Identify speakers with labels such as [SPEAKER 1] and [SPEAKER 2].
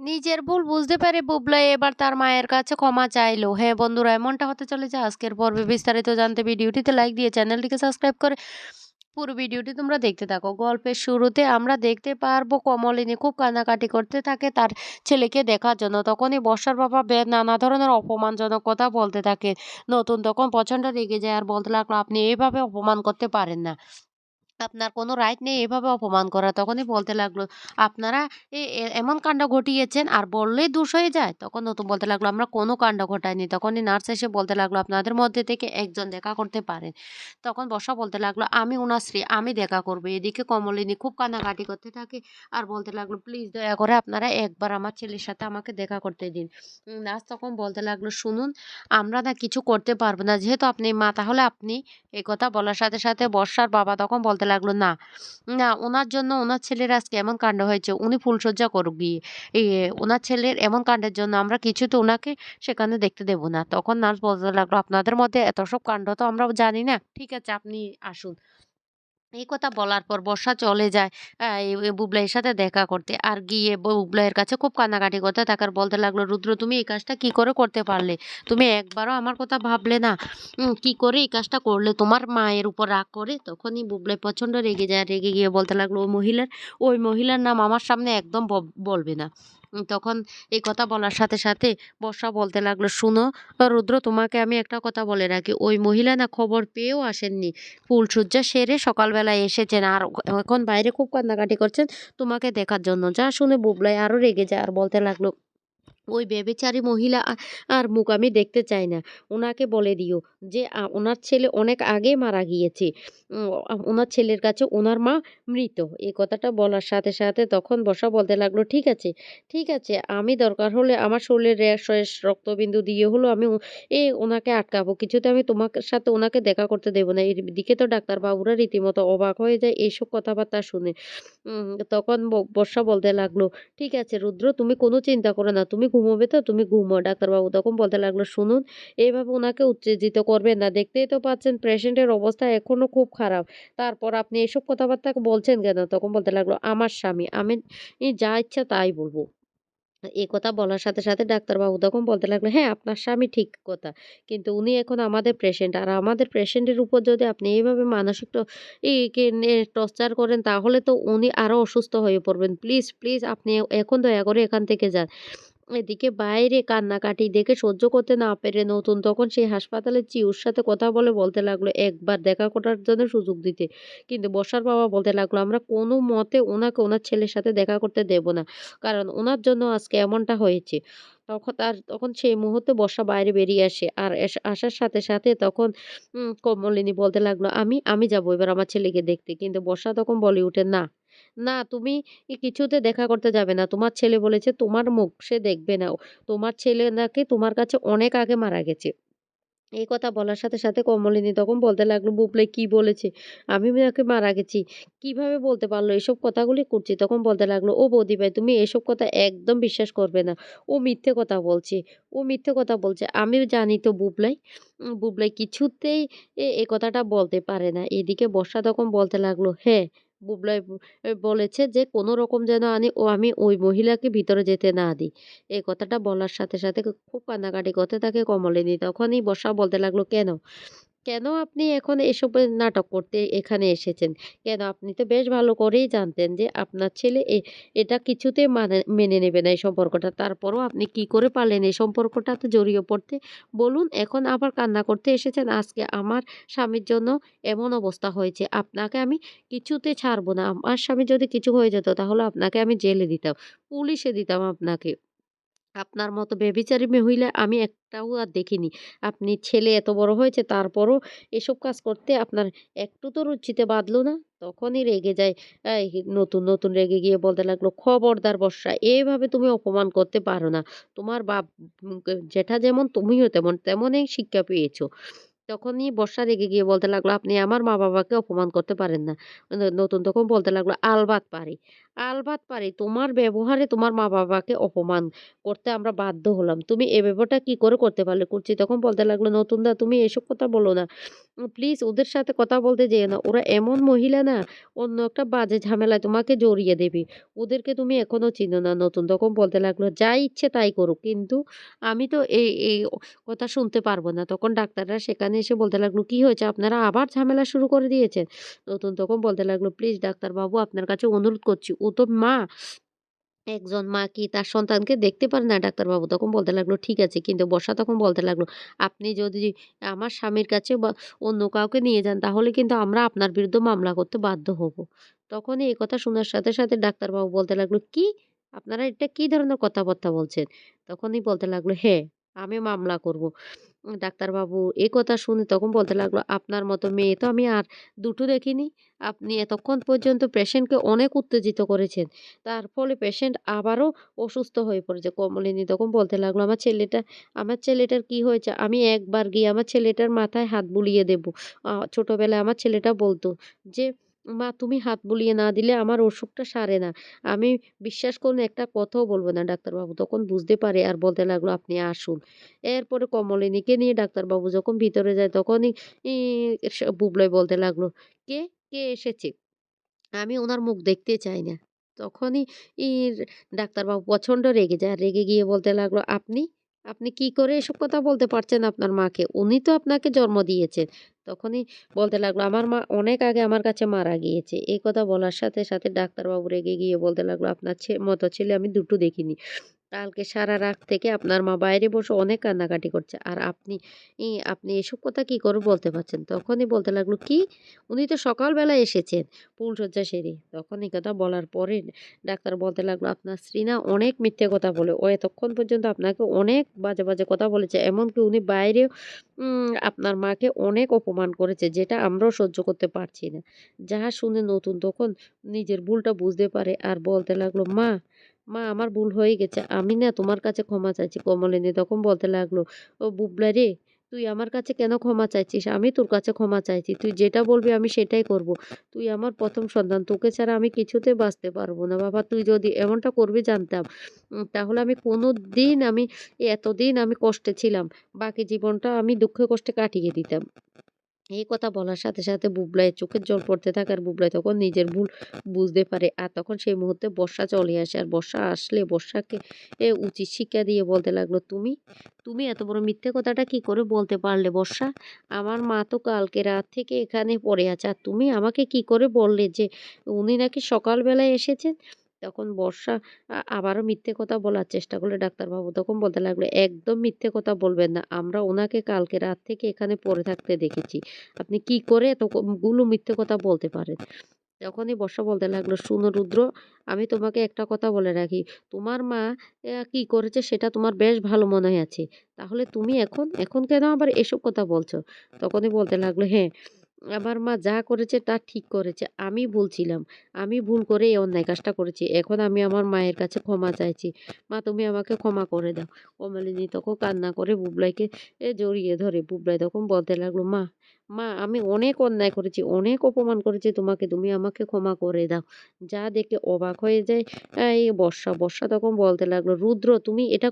[SPEAKER 1] নিজের ভুল বুঝতে পেরে বুবলাই এবার তার মায়ের কাছে ক্ষমা চাইলো। হ্যাঁ বন্ধুরা, এমনটা হতে চলেছে আজকের পর্বে বিস্তারিত জানতে ভিডিওটিতে লাইক দিয়ে চ্যানেলটিকে সাবস্ক্রাইব করে পুরো ভিডিওটি তোমরা দেখতে থাকো। গল্পের শুরুতে আমরা দেখতে পারব কমলিনী খুব কান্নাকাটি করতে থাকে তার ছেলেকে দেখার জন্য। তখনই বর্ষার বাবা বেদ নানা ধরনের অপমানজনক কথা বলতে থাকে। নতুন তখন প্রচণ্ড রেগে যায় আর বলতে লাগল, আপনি এইভাবে অপমান করতে পারেন না। আপনার কোনো রাইট নেই এভাবে অপমান করা। তখনই বলতে লাগল, আপনারা এমন কাণ্ড ঘটিয়েছেন আর বললেই দোষ হয়ে যায়? তখন নতুন বলতে লাগল, আমরা কোনো কাণ্ড ঘটাইনি। তখনই নার্স এসে বলতে লাগল, আপনাদের মধ্যে থেকে একজন দেখা করতে পারেন তখন বর্ষা বলতে লাগল, আমি ওনার স্ত্রী, আমি দেখা করব। এদিকে কমলিনী খুব কান্নাকাটি করতে থাকে আর বলতে লাগল, প্লিজ দয়া করে আপনারা একবার আমার ছেলের সাথে আমাকে দেখা করতে দিন। নার্স তখন বলতে লাগল, শুনুন, আমরা না কিছু করতে পারব না। যেহেতু আপনি মা, তাহলে আপনি কথা বলার সাথে সাথে বর্ষার বাবা তখন বলতে লাগল, না। না ওনার জন্য ওনার ছেলের আজকে এমন কাণ্ড হয়েছে, উনি ফুলসজ্জা করুক গিয়ে। ওনার ছেলের এমন কাণ্ডের জন্য আমরা কিছু তো ওনাকে সেখানে দেখতে দেব না। তখন নার্স বলতে লাগল, আপনাদের মধ্যে এত সব কাণ্ড তো আমরা জানি না। ঠিক আছে, আপনি আসুন। এই কথা বলার পর বর্ষা চলে যায় বুবলাইয়ের সাথে দেখা করতে। আর গিয়ে বুবলাইয়ের কাছে খুব কান্নাকাটি করতে থাকার বলতে লাগল, রুদ্র, তুমি এই কাজটা কি করে করতে পারলে? তুমি একবারও আমার কথা ভাবলে না। কি করে এই কাজটা করলে? তোমার মায়ের উপর রাগ করে? তখনই বুবলাই প্রচণ্ড রেগে যায়। রেগে গিয়ে বলতে লাগল ওই মহিলার ওই মহিলার নাম আমার সামনে একদম বলবে না। তখন এই কথা বলার সাথে সাথে বর্ষা বলতে লাগল, শুনো, রুদ্র তোমাকে আমি একটা কথা বলে রাখি। ওই মহিলা না খবর পেয়েও আসেননি। ফুলসজ্জা সেরে সকালবেলায় এসেছেন আর এখন বাইরে খুব কান্নাকাটি করছেন। তোমাকে দেখার জন্য। যা শুনে বুবলাই আরও রেগে যায় আর বলতে লাগল ওই বেবিচারী মহিলা আর মুখ আমি দেখতে চাই না। ওনাকে বলে দিও যে ওনার ছেলে অনেক আগে মারা গিয়েছে। ওনার ছেলের কাছে ওনার মা মৃত। এই কথাটা বলার সাথে সাথে তখন বসা বলতে লাগল, ঠিক আছে ঠিক আছে, আমি দরকার হলে আমার শরীরের শেষ রক্তবিন্দু দিয়ে হলো আমি এ, ওনাকে আটকাবো। কিছুতে আমি তোমার সাথে ওনাকে দেখা করতে দেবো না। এদিকে তো ডাক্তারবাবুরা রীতিমতো অবাক হয়ে যায় এইসব কথাবার্তা শুনে। তখন বর্ষা বলতে লাগল, ঠিক আছে, রুদ্র, তুমি কোনো চিন্তা করো না, তুমি ঘুমোবে তো, তুমি ঘুমো ডাক্তারবাবু তখন বলতে লাগল, শুনুন, এইভাবে ওনাকে উত্তেজিত করবেন না। দেখতেই তো পাচ্ছেন পেশেন্টের অবস্থা এখনও খুব খারাপ। তারপর আপনি এসব কথাবার্তা বলছেন কেন? তখন বলতে লাগল, আমার স্বামী, আমি যা ইচ্ছা তাই বলব। এই কথা বলার সাথে সাথে ডাক্তারবাবু তখন বলতে লাগল হ্যাঁ আপনার স্বামী ঠিক কথা, কিন্তু উনি এখন আমাদের পেশেন্ট। আর আমাদের পেশেন্টের উপর যদি আপনি এইভাবে মানসিক টর্চার করেন, তাহলে তো উনি আরও অসুস্থ হয়ে পড়বেন। প্লিজ প্লিজ, আপনি এখন দয়া করে এখান থেকে যান। এদিকে বাইরে কান্নাকাটি দেখে সহ্য করতে না পেরে নতুন তখন সেই হাসপাতালের চিউর সাথে কথা বলে বলতে লাগল, একবার দেখা করার জন্য সুযোগ দিতে। কিন্তু বর্ষার বাবা বলতে লাগল, আমরা কোনো মতে ওনাকে ওনার ছেলের সাথে দেখা করতে দেব না, কারণ ওনার জন্য আজকে এমনটা হয়েছে। তখন তার, তখন সেই মুহূর্তে বর্ষা বাইরে বেরিয়ে আসে আর আসার সাথে সাথে তখন কমলিনী বলতে লাগল, আমি আমি যাব এবার আমার ছেলেকে দেখতে। কিন্তু বর্ষা তখন বলে উঠে, না। না, তুমি কিছুতে দেখা করতে যাবে না। তোমার ছেলে বলেছে, তোমার মুখ সে দেখবে না। তোমার ছেলে নাকি তোমার কাছে অনেক আগে মারা গেছে। এই কথা বলার সাথে সাথে কমলিনী তখন বলতে লাগল বুবলাই কি বলেছে? আমি নাকি মারা গেছি। কীভাবে বলতে পারল? এসব কথাগুলি করছি? তখন বলতে লাগল, ও বৌদি ভাই, তুমি এসব কথা একদম বিশ্বাস করবে না। ও মিথ্যে কথা বলছে। ও মিথ্যে কথা বলছে। আমি জানি তো বুবলাই বুবলাই কিছুতেই এ কথাটা বলতে পারে না। এদিকে বর্ষা তখন বলতে লাগল হ্যাঁ বুবলাই বলেছে যে, কোনো রকম যেন আমি ও আমি ওই মহিলাকে ভিতরে যেতে না দিই। এই কথাটা বলার সাথে সাথে খুব কান্নাকাটি করতে থাকে কমলিনী। তখনই বর্ষা বলতে লাগল, কেন? কেন আপনি এখন এসব নাটক করতে এখানে এসেছেন? কেন? আপনি তো বেশ ভালো করেই জানতেন যে আপনার ছেলে এটা কিছুতে মানে মেনে নেবে না এই সম্পর্কটা। তারপরও আপনি কি করে পারলেন এই সম্পর্কটাতে জড়িয়ে পড়তে? বলুন, এখন আবার কান্না করতে এসেছেন? আজকে আমার স্বামীর জন্য এমন অবস্থা হয়েছে। আপনাকে আমি কিছুতে ছাড়বো না। আমার স্বামী যদি কিছু হয়ে যেত তাহলে আপনাকে আমি জেলে দিতাম, পুলিশে দিতাম আপনাকে। আপনার মতো বেবিচারী মহিলা আমি একটাও আর দেখিনি। আপনি ছেলে এত বড় হয়েছে তারপরও এসব কাজ করতে আপনার একটু তো রুচিতে বাঁধলো না? তখনই রেগে যায়। নতুন, নতুন রেগে গিয়ে বলতে লাগল, "খবরদার বর্ষা, এভাবে তুমি অপমান করতে পারো না। তোমার বাপ যেটা যেমন তুমিও তেমন, তেমনই শিক্ষা পেয়েছ।" তখনই বর্ষা রেগে গিয়ে বলতে লাগল, "আপনি আমার মা-বাবাকে অপমান করতে পারেন না।" নতুন তখন বলতে লাগল, "আলবাত পারি। আলবাত পারি। তোমার ব্যবহারে তোমার মা-বাবাকে অপমান করতে আমরা বাধ্য হলাম। তুমি এ ব্যাপারটা কি করে করতে পারলে? করছি তখন বলতে লাগল, "নতুনদা তুমি এসব কথা বলো না। প্লিজ ওদের সাথে কথা বলতে যেও না। ওরা এমন মহিলা না অন্য একটা বাজে ঝামেলায় তোমাকে জড়িয়ে দেবে। ওদেরকে তুমি এখনও চিনো না।" নতুন তখন বলতে লাগল, "যা ইচ্ছে তাই করুক। কিন্তু আমি তো এই এই কথা শুনতে পারব না।" তখন ডাক্তাররা সেখানে এসে বলতে লাগল, "কি হয়েছে? আপনারা আবার ঝামেলা শুরু করে দিয়েছেন?" নতুন তখন বলতে লাগল, "প্লিজ ডাক্তারবাবু আপনার কাছে অনুরোধ করছি। ও তো মা। একজন মা কি তার সন্তানকে দেখতে পারে না?" ডাক্তারবাবু তখন বলতে লাগল, "ঠিক আছে।" কিন্তু বর্ষা তখন বলতে লাগল, "আপনি যদি আমার স্বামীর কাছে বা অন্য কাউকে নিয়ে যান তাহলে কিন্তু আমরা আপনার বিরুদ্ধে মামলা করতে বাধ্য হব।" তখনই এই কথা শোনার সাথে, সাথে ডাক্তারবাবু বলতে লাগল, "কি? আপনারা এটা কি ধরনের কথাবার্তা বলছেন?" তখনই বলতে লাগল, "হ্যাঁ, আমি মামলা করব।" ডাক্তারবাবু এ কথা শুনে তখন বলতে লাগল, "আপনার মতো মেয়ে তো আমি আর দুটো দেখিনি। আপনি এতক্ষণ পর্যন্ত পেশেন্টকে অনেক উত্তেজিত করেছেন। তার ফলে পেশেন্ট আবারও অসুস্থ হয়ে পড়েছে।" কমলিনী তখন বলতে লাগল, "আমার ছেলেটা আমার ছেলেটার কি হয়েছে? আমি একবার গিয়ে আমার ছেলেটার মাথায় হাত বুলিয়ে দেব। ছোটবেলায় আমার ছেলেটা বলতো যে, 'মা তুমি হাত বুলিয়ে না দিলে আমার অসুখটা সারে না।' আমি বিশ্বাস করুন একটা কথাও বলব না।" ডাক্তারবাবু তখন বুঝতে পারে আর বলতে লাগল, "আপনি আসুন।" এরপরে কমলিনীকে নিয়ে ডাক্তারবাবু যখন ভিতরে যায় তখনই বুবলাই বলতে লাগল, "কে? কে এসেছে? আমি ওনার মুখ দেখতে চাই না।" তখনই ডাক্তারবাবু প্রচণ্ড রেগে যায়। রেগে গিয়ে বলতে লাগল, "আপনি? আপনি কি করে এসব কথা বলতে পারছেন আপনার মাকে? উনি তো আপনাকে জন্ম দিয়েছেন।" তখনই বলতে লাগল, "আমার মা অনেক আগে আমার কাছে মারা গিয়েছে।" এই কথা বলার সাথে, সাথে ডাক্তারবাবু রেগে গিয়ে বলতে লাগল, "আপনার মতো ছেলে আমি দুটো দেখিনি। কালকে সারা রাত থেকে আপনার মা বাইরে বসে অনেক কান্নাকাটি করছে। আর আপনি আপনি এসব কথা কি করে বলতে পারছেন?" তখনই বলতে লাগল, "কি? উনি তো সকালবেলায় এসেছেন ফুলশয্যা সেরে।" তখন এই কথা বলার পরে ডাক্তার বলতে লাগল, "আপনার স্ত্রী না অনেক মিথ্যে কথা বলে। ও এতক্ষণ পর্যন্ত আপনাকে অনেক বাজে, বাজে কথা বলেছে। এমনকি উনি বাইরেও উম আপনার মাকে অনেক অপমান করেছে যেটা আমরাও সহ্য করতে পারছি না।" যা শুনে নতুন তখন নিজের ভুলটা বুঝতে পারে আর বলতে লাগল, "মা, মা আমার ভুল হয়ে গেছে। আমি না তোমার কাছে ক্ষমা চাইছি।" কমলিনী তখন বলতে লাগল, "ও বুবলা রে, তুই আমার কাছে কেন ক্ষমা চাইছিস? আমি তোর কাছে ক্ষমা চাইছি। তুই যেটা বলবি আমি সেটাই করব। তুই আমার প্রথম সন্তান। তোকে ছাড়া আমি কিছুতেই বাঁচতে পারব না বাবা। তুই যদি এমনটা করবি জানতাম। তাহলে আমি কোনো দিন আমি এতদিন আমি কষ্টে ছিলাম। বাকি জীবনটা আমি দুঃখে কষ্টে কাটিয়ে দিতাম।" এই কথা বলার সাথে, সাথে বুবলাইয়ের চোখের জল পড়তে থাকে আর বুবলাই তখন নিজের ভুল বুঝতে পারে। আর তখন সেই মুহূর্তে বর্ষা চলে আসে। আর বর্ষা আসলে বর্ষাকে এ উচিত শিক্ষা দিয়ে বলতে লাগল, "তুমি, তুমি এত বড় মিথ্যে কথাটা কি করে বলতে পারলে বর্ষা? আমার মা তো কালকে রাত থেকে এখানে পড়ে আছে। আর তুমি আমাকে কি করে বললে যে উনি নাকি সকালবেলায় এসেছেন?" তখন বর্ষা আবারও মিথ্যে কথা বলার চেষ্টা করলে ডাক্তারবাবু তখন বলতে লাগল, "একদম মিথ্যে কথা বলবেন না। আমরা ওনাকে কালকে রাত থেকে এখানে পড়ে থাকতে দেখেছি। আপনি কি করে এত ক গুলো মিথ্যে কথা বলতে পারেন?" তখনই বর্ষা বলতে লাগল, "শোনো রুদ্র, আমি তোমাকে একটা কথা বলে রাখি। তোমার মা কি করেছে সেটা তোমার বেশ ভালো মনে আছে। তাহলে তুমি এখন, এখন কেন আবার এসব কথা বলছো?" তখনই বলতে লাগল, "হ্যাঁ, আমার মা যা করেছে তা ঠিক করেছে। আমি ভুল ছিলাম। আমি ভুল করে এই অন্যায় কাজটা করেছি। এখন আমি আমার মায়ের কাছে ক্ষমা চাইছি। মা তুমি আমাকে ক্ষমা করে দাও।" কমলিনী তখন কান্না করে বুবলাইকে এ জড়িয়ে ধরে। বুবলাই তখন বলতে লাগল, "মা, মা আমি অনেক অন্যায় করেছি, অনেক অপমান করেছি তোমাকে। তুমি আমাকে ক্ষমা করে দাও।" যা দেখে অবাক হয়ে যায় এই বর্ষা। বর্ষা তখন বলতে লাগল, "রুদ্র তুমি এটা